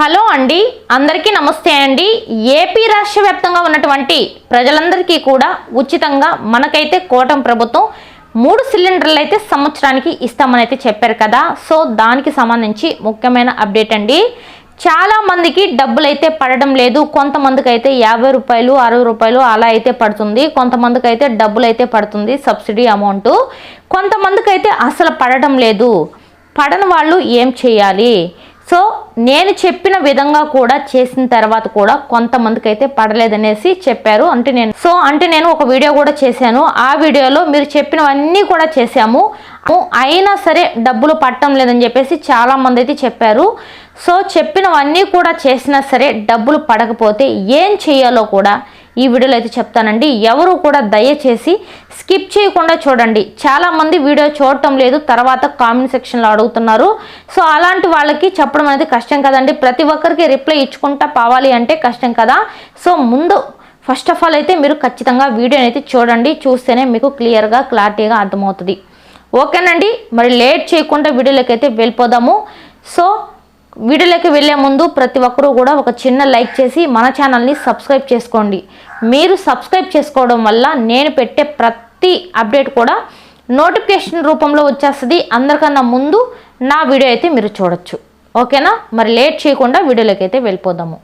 Hello అండి అందరికీ నమస్తే అండి. ఏపీ రాష్ట్ర వ్యాప్తంగా ఉన్నటువంటి ప్రజలందరికీ కూడా ఉచితంగా మనకైతే కోటం ప్రభుత్వం మూడు సిలిండర్లు అయితే సంవత్సరానికి ఇస్తామని అయితే చెప్పారు కదా. సో దానికి సంబంధించి ముఖ్యమైన అప్డేట్ అండి. చాలా మందికి డబ్బులు అయితే పడడం లేదు. కొంతమందికి అయితే యాభై రూపాయలు అరవై రూపాయలు అలా అయితే పడుతుంది. కొంతమందికి అయితే డబ్బులు అయితే పడుతుంది సబ్సిడీ అమౌంట్. కొంతమందికి అయితే అసలు పడడం లేదు. పడని వాళ్ళు ఏం చేయాలి? సో నేను చెప్పిన విధంగా కూడా చేసిన తర్వాత కూడా కొంతమందికి అయితే పడలేదనేసి చెప్పారు. అంటే నేను సో అంటే నేను ఒక వీడియో కూడా చేశాను. ఆ వీడియోలో మీరు చెప్పినవన్నీ కూడా చేశాము. అయినా సరే డబ్బులు పట్టడం లేదని చెప్పేసి చాలామంది అయితే చెప్పారు. సో చెప్పినవన్నీ కూడా చేసినా సరే డబ్బులు పడకపోతే ఏం చేయాలో కూడా ఈ వీడియోలో అయితే చెప్తానండి. ఎవరు కూడా దయచేసి స్కిప్ చేయకుండా చూడండి. చాలామంది వీడియో చూడటం లేదు తర్వాత కామెంట్ సెక్షన్లో అడుగుతున్నారు. సో అలాంటి వాళ్ళకి చెప్పడం అనేది కష్టం కదండి. ప్రతి ఒక్కరికి రిప్లై ఇచ్చుకుంటా పోవాలి అంటే కష్టం కదా. సో ముందు ఫస్ట్ ఆఫ్ ఆల్ అయితే మీరు ఖచ్చితంగా వీడియోని అయితే చూడండి. చూస్తేనే మీకు క్లియర్గా క్లారిటీగా అర్థమవుతుంది. ఓకేనండి. మరి లేట్ చేయకుండా వీడియోలోకి అయితే వెళ్ళిపోదాము. సో వీడియోలోకి వెళ్ళే ముందు ప్రతి ఒక్కరూ కూడా ఒక చిన్న లైక్ చేసి మన ఛానల్ని సబ్స్క్రైబ్ చేసుకోండి. మీరు సబ్స్క్రైబ్ చేసుకోవడం వల్ల నేను పెట్టే ప్రతి అప్డేట్ కూడా నోటిఫికేషన్ రూపంలో వచ్చేస్తుంది. అందరికన్నా ముందు నా వీడియో అయితే మీరు చూడొచ్చు. ఓకేనా? మరి లేట్ చేయకుండా వీడియోలోకి అయితే వెళ్ళిపోదాము.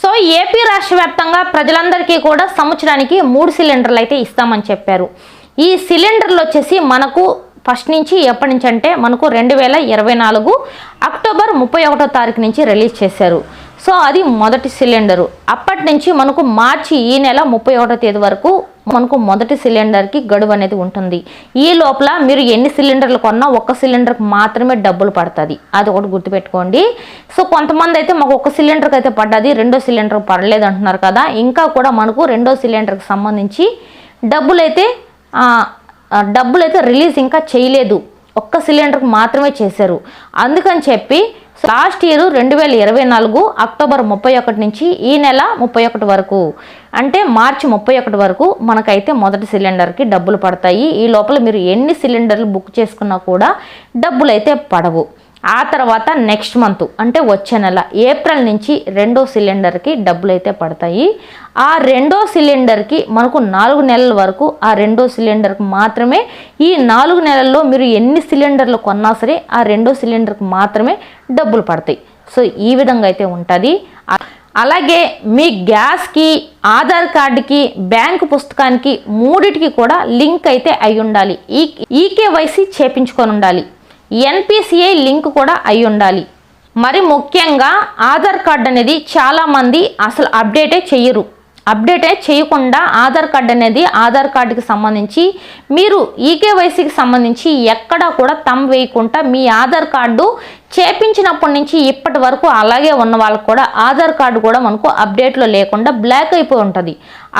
సో ఏపీ రాష్ట్ర వ్యాప్తంగా ప్రజలందరికీ కూడా సంవత్సరానికి మూడు సిలిండర్లు అయితే ఇస్తామని చెప్పారు. ఈ సిలిండర్లు వచ్చేసి మనకు ఫస్ట్ నుంచి ఎప్పటి నుంచి అంటే మనకు రెండు వేల ఇరవై నాలుగు అక్టోబర్ ముప్పై ఒకటో తారీఖు నుంచి రిలీజ్ చేశారు. సో అది మొదటి సిలిండరు. అప్పటి నుంచి మనకు మార్చి ఈ నెల ముప్పై ఒకటో తేదీ వరకు మనకు మొదటి సిలిండర్కి గడువు అనేది ఉంటుంది. ఈ లోపల మీరు ఎన్ని సిలిండర్లు కొన్నా ఒక్క సిలిండర్కి మాత్రమే డబ్బులు పడుతుంది. అది ఒకటి గుర్తుపెట్టుకోండి. సో కొంతమంది అయితే మాకు ఒక సిలిండర్కి అయితే పడ్డది రెండో సిలిండర్ పడలేదు అంటున్నారు కదా. ఇంకా కూడా మనకు రెండో సిలిండర్కి సంబంధించి డబ్బులు అయితే డబ్బులు డబ్బులైతే రిలీజ్ ఇంకా చేయలేదు. ఒక్క సిలిండర్కి మాత్రమే చేశారు. అందుకని చెప్పి లాస్ట్ ఇయర్ రెండు వేల ఇరవై నాలుగు అక్టోబర్ ముప్పై ఒకటి నుంచి ఈ నెల ముప్పై ఒకటి వరకు అంటే మార్చి ముప్పై ఒకటి వరకు మనకైతే మొదటి సిలిండర్కి డబ్బులు పడతాయి. ఈ లోపల మీరు ఎన్ని సిలిండర్లు బుక్ చేసుకున్నా కూడా డబ్బులు అయితే పడవు. ఆ తర్వాత నెక్స్ట్ మంత్ అంటే వచ్చే నెల ఏప్రిల్ నుంచి రెండో సిలిండర్కి డబ్బులు అయితే పడతాయి. ఆ రెండో సిలిండర్కి మనకు నాలుగు నెలల వరకు ఆ రెండో సిలిండర్కి మాత్రమే ఈ నాలుగు నెలల్లో మీరు ఎన్ని సిలిండర్లు కొన్నా సరే ఆ రెండో సిలిండర్కి మాత్రమే డబ్బులు పడతాయి. సో ఈ విధంగా అయితే ఉంటుంది. అలాగే మీ గ్యాస్కి ఆధార్ కార్డుకి బ్యాంకు పుస్తకానికి మూడిటికి కూడా లింక్ అయితే అయి ఉండాలి ఈ ఈకేవైసీ చేపించుకొని ఉండాలి. ఎన్పిసిఐ లింక్ కూడా అయి ఉండాలి. మరి ముఖ్యంగా ఆధార్ కార్డ్ అనేది చాలామంది అసలు అప్డేటే చెయ్యరు. అప్డేటే చేయకుండా ఆధార్ కార్డ్ అనేది ఆధార్ కార్డుకి సంబంధించి మీరు ఈకేవైసీకి సంబంధించి ఎక్కడా కూడా తమ్ వేయకుండా మీ ఆధార్ కార్డు చేపించినప్పటి నుంచి ఇప్పటి వరకు అలాగే ఉన్న వాళ్ళకు కూడా ఆధార్ కార్డు కూడా మనకు అప్డేట్లో లేకుండా బ్లాక్ అయిపోయి ఉంటుంది.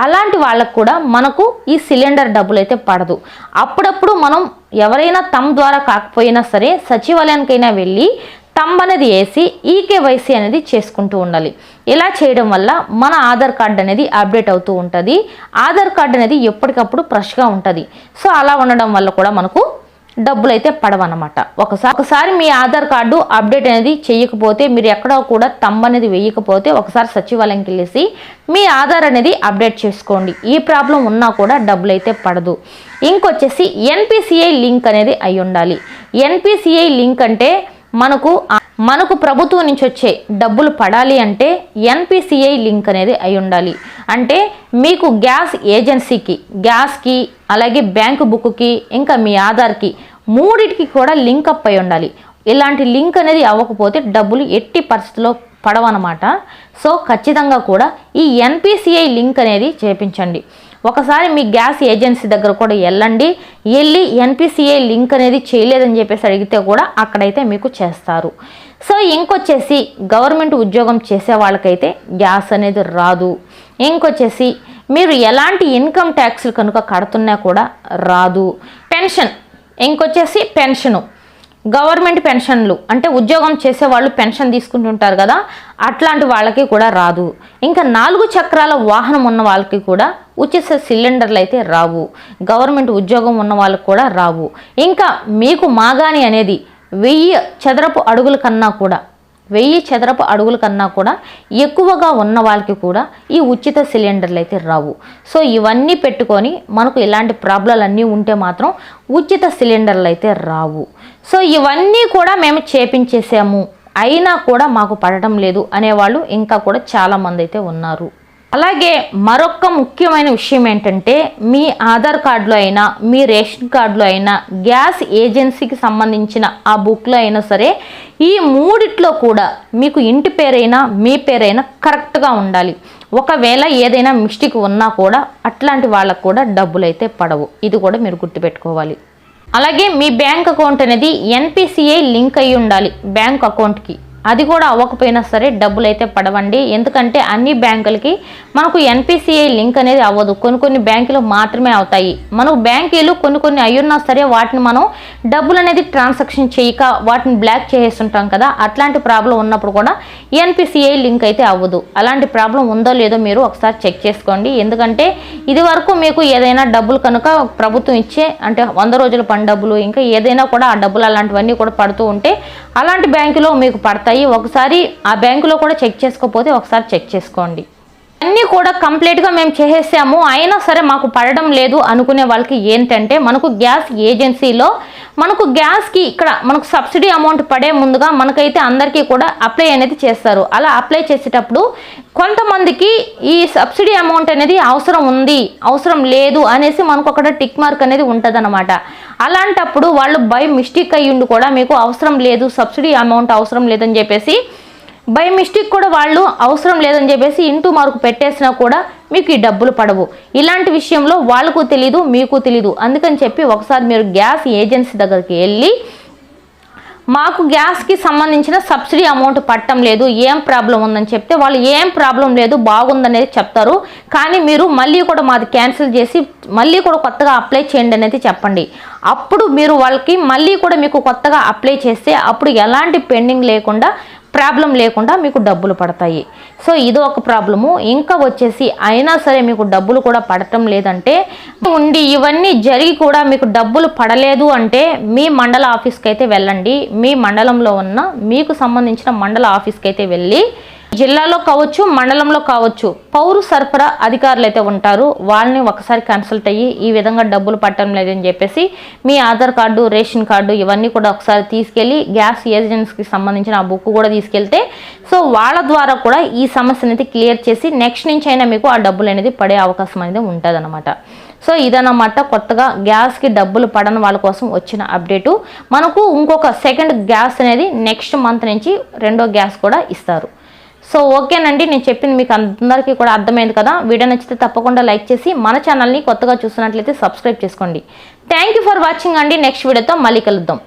అలాంటి వాళ్ళకు కూడా మనకు ఈ సిలిండర్ డబ్బులు అయితే పడదు. అప్పుడప్పుడు మనం ఎవరైనా తమ్ ద్వారా కాకపోయినా సరే సచివాలయానికైనా వెళ్ళి తమ్ అనేది వేసి ఈకేవైసీ అనేది చేసుకుంటూ ఉండాలి. ఇలా చేయడం వల్ల మన ఆధార్ కార్డు అనేది అప్డేట్ అవుతూ ఉంటుంది. ఆధార్ కార్డు అనేది ఎప్పటికప్పుడు ఫ్రెష్గా ఉంటుంది. సో అలా ఉండడం వల్ల కూడా మనకు డబ్బులు అయితే పడవన్నమాట. ఒకసారి ఒకసారి మీ ఆధార్ కార్డు అప్డేట్ అనేది చేయకపోతే మీరు ఎక్కడో కూడా తమ్ అనేది వేయకపోతే ఒకసారి సచివాలయంకి వెళ్ళేసి మీ ఆధార్ అనేది అప్డేట్ చేసుకోండి. ఈ ప్రాబ్లం ఉన్నా కూడా డబ్బులు అయితే పడదు. ఇంకొచ్చేసి ఎన్పిసిఐ లింక్ అనేది అయి ఉండాలి ఎన్పిసిఐ లింక్ అంటే మనకు మనకు ప్రభుత్వం నుంచి వచ్చే డబ్బులు పడాలి అంటే ఎన్పిసిఐ లింక్ అనేది అయి ఉండాలి. అంటే మీకు గ్యాస్ ఏజెన్సీకి గ్యాస్కి అలాగే బ్యాంకు బుక్కి ఇంకా మీ ఆధార్కి మూడిటికి కూడా లింక్ అప్ అయి ఉండాలి. ఇలాంటి లింక్ అనేది అవ్వకపోతే డబ్బులు ఎట్టి పరిస్థితిలో పడవన్నమాట. సో ఖచ్చితంగా కూడా ఈ ఎన్పిసిఐ లింక్ అనేది చేపించండి. ఒకసారి మీ గ్యాస్ ఏజెన్సీ దగ్గర కూడా వెళ్ళండి. వెళ్ళి ఎన్పిసిఐ లింక్ అనేది చేయలేదని చెప్పేసి అడిగితే కూడా అక్కడైతే మీకు చేస్తారు. సో ఇంకొచ్చేసి గవర్నమెంట్ ఉద్యోగం చేసే వాళ్ళకైతే గ్యాస్ అనేది రాదు. ఇంకొచ్చేసి మీరు ఎలాంటి ఇన్కమ్ ట్యాక్స్లు కనుక కడుతున్నా కూడా రాదు. Pension ఇంకొచ్చేసి pension. గవర్నమెంట్ పెన్షన్లు అంటే ఉద్యోగం చేసే వాళ్ళు పెన్షన్ తీసుకుంటుంటారు కదా అట్లాంటి వాళ్ళకి కూడా రాదు. ఇంకా నాలుగు చక్రాల వాహనం ఉన్న వాళ్ళకి కూడా ఉచిత సిలిండర్లు అయితే రావు. గవర్నమెంట్ ఉద్యోగం ఉన్న వాళ్ళకి కూడా రావు. ఇంకా మీకు మాగాని అనేది వెయ్యి చదరపు అడుగుల కన్నా కూడా వెయ్యి చదరపు అడుగుల కన్నా కూడా ఎక్కువగా ఉన్న వాళ్ళకి కూడా ఈ ఉచిత సిలిండర్లు అయితే రావు. సో ఇవన్నీ పెట్టుకొని మనకు ఇలాంటి ప్రాబ్లాలు అన్నీ ఉంటే మాత్రం ఉచిత సిలిండర్లు అయితే రావు. సో ఇవన్నీ కూడా మేము చేపించేసాము. అయినా కూడా మాకు పడటం లేదు అనేవాళ్ళు ఇంకా కూడా చాలామంది అయితే ఉన్నారు. అలాగే మరొక ముఖ్యమైన విషయం ఏంటంటే మీ ఆధార్ కార్డులో అయినా మీ రేషన్ కార్డులో అయినా గ్యాస్ ఏజెన్సీకి సంబంధించిన ఆ బుక్లో అయినా సరే ఈ మూడిట్లో కూడా మీకు ఇంటి పేరైనా మీ పేరైనా కరెక్ట్గా ఉండాలి. ఒకవేళ ఏదైనా మిస్టేక్ ఉన్నా కూడా అట్లాంటి వాళ్ళకు కూడా డబ్బులు అయితే పడవు. ఇది కూడా మీరు గుర్తుపెట్టుకోవాలి. అలాగే మీ బ్యాంక్ అకౌంట్ అనేది ఎన్పిసిఐ లింక్ అయి ఉండాలి బ్యాంక్ అకౌంట్కి. అది కూడా అవ్వకపోయినా సరే డబ్బులు అయితే పడవండి. ఎందుకంటే అన్ని బ్యాంకులకి మనకు ఎన్పిసిఐ లింక్ అనేది అవ్వదు. కొన్ని కొన్ని బ్యాంకులు మాత్రమే అవుతాయి. మనకు బ్యాంకులు కొన్ని కొన్ని అయ్యున్నా సరే వాటిని మనం డబ్బులు అనేది ట్రాన్సాక్షన్ చేయక వాటిని బ్లాక్ చేసేస్తుంటాం కదా అట్లాంటి ప్రాబ్లం ఉన్నప్పుడు కూడా ఎన్పిసిఐ లింక్ అయితే అవ్వదు. అలాంటి ప్రాబ్లం ఉందో లేదో మీరు ఒకసారి చెక్ చేసుకోండి. ఎందుకంటే ఇది వరకు మీకు ఏదైనా డబ్బులు కనుక ప్రభుత్వం ఇచ్చే అంటే వంద రోజుల పని డబ్బులు ఇంకా ఏదైనా కూడా ఆ డబ్బులు అలాంటివన్నీ కూడా పడుతూ ఉంటే అలాంటి బ్యాంకులో మీకు పడతాయి. ఒకసారి ఆ బ్యాంకులో కూడా చెక్ చేసుకోకపోతే ఒకసారి చెక్ చేసుకోండి. అన్నీ కూడా కంప్లీట్గా మేము చేసేసాము. అయినా సరే మాకు పడడం లేదు అనుకునే వాళ్ళకి ఏంటంటే మనకు గ్యాస్ ఏజెన్సీలో మనకు గ్యాస్కి ఇక్కడ మనకు సబ్సిడీ అమౌంట్ పడే ముందుగా మనకైతే అందరికీ కూడా అప్లై అనేది చేస్తారు. అలా అప్లై చేసేటప్పుడు కొంతమందికి ఈ సబ్సిడీ అమౌంట్ అనేది అవసరం ఉంది అవసరం లేదు అనేసి మనకు అక్కడ టిక్ మార్క్ అనేది ఉంటుంది అలాంటప్పుడు వాళ్ళు బై మిస్టేక్ అయ్యిండి కూడా మీకు అవసరం లేదు సబ్సిడీ అమౌంట్ అవసరం లేదని చెప్పేసి బై మిస్టేక్ కూడా వాళ్ళు అవసరం లేదని చెప్పేసి ఇంటూ మార్కు పెట్టేసినా కూడా మీకు ఈ డబ్బులు పడవు. ఇలాంటి విషయంలో వాళ్ళకు తెలీదు మీకు తెలీదు. అందుకని చెప్పి ఒకసారి మీరు గ్యాస్ ఏజెన్సీ దగ్గరికి వెళ్ళి మాకు గ్యాస్కి సంబంధించిన సబ్సిడీ అమౌంట్ పట్టడం లేదు ఏం ప్రాబ్లం ఉందని చెప్తే వాళ్ళు ఏం ప్రాబ్లం లేదు బాగుందనేది చెప్తారు. కానీ మీరు మళ్ళీ కూడా మాది క్యాన్సిల్ చేసి మళ్ళీ కూడా కొత్తగా అప్లై చేయండి అనేది చెప్పండి. అప్పుడు మీరు వాళ్ళకి మళ్ళీ కూడా మీకు కొత్తగా అప్లై చేస్తే అప్పుడు ఎలాంటి పెండింగ్ లేకుండా ప్రాబ్లం లేకుండా మీకు డబ్బులు పడతాయి. సో ఇది ఒక ప్రాబ్లము. ఇంకా వచ్చేసి అయినా సరే మీకు డబ్బులు కూడా పడటం లేదంటే ఉండి ఇవన్నీ జరిగి కూడా మీకు డబ్బులు పడలేదు అంటే మీ మండల ఆఫీస్కి అయితే వెళ్ళండి. మీ మండలంలో ఉన్న మీకు సంబంధించిన మండల ఆఫీస్కి అయితే వెళ్ళి జిల్లాలో కావచ్చు మండలంలో కావచ్చు పౌరు సరఫరా అధికారులు అయితే ఉంటారు. వాళ్ళని ఒకసారి కన్సల్ట్ అయ్యి ఈ విధంగా డబ్బులు పట్టడం లేదని చెప్పేసి మీ ఆధార్ కార్డు రేషన్ కార్డు ఇవన్నీ కూడా ఒకసారి తీసుకెళ్ళి గ్యాస్ ఏజెన్సీకి సంబంధించిన ఆ బుక్ కూడా తీసుకెళ్తే సో వాళ్ళ ద్వారా కూడా ఈ సమస్యను అయితే క్లియర్ చేసి నెక్స్ట్ నుంచి అయినా మీకు ఆ డబ్బులు అనేది పడే అవకాశం అనేది ఉంటుంది సో ఇదన్నమాట కొత్తగా గ్యాస్కి డబ్బులు పడని వాళ్ళ కోసం వచ్చిన అప్డేటు. మనకు ఇంకొక సెకండ్ గ్యాస్ అనేది నెక్స్ట్ మంత్ నుంచి రెండో గ్యాస్ కూడా ఇస్తారు. సో ఓకేనండి నేను చెప్పింది మీకు అందరికీ కూడా అర్థమైంది కదా. వీడియో నచ్చితే తప్పకుండా లైక్ చేసి మన ఛానల్ని కొత్తగా చూస్తున్నట్లయితే సబ్స్క్రైబ్ చేసుకోండి. థ్యాంక్ యూ ఫర్ వాచింగ్ అండి. నెక్స్ట్ వీడియోతో మళ్ళీ కలుద్దాం.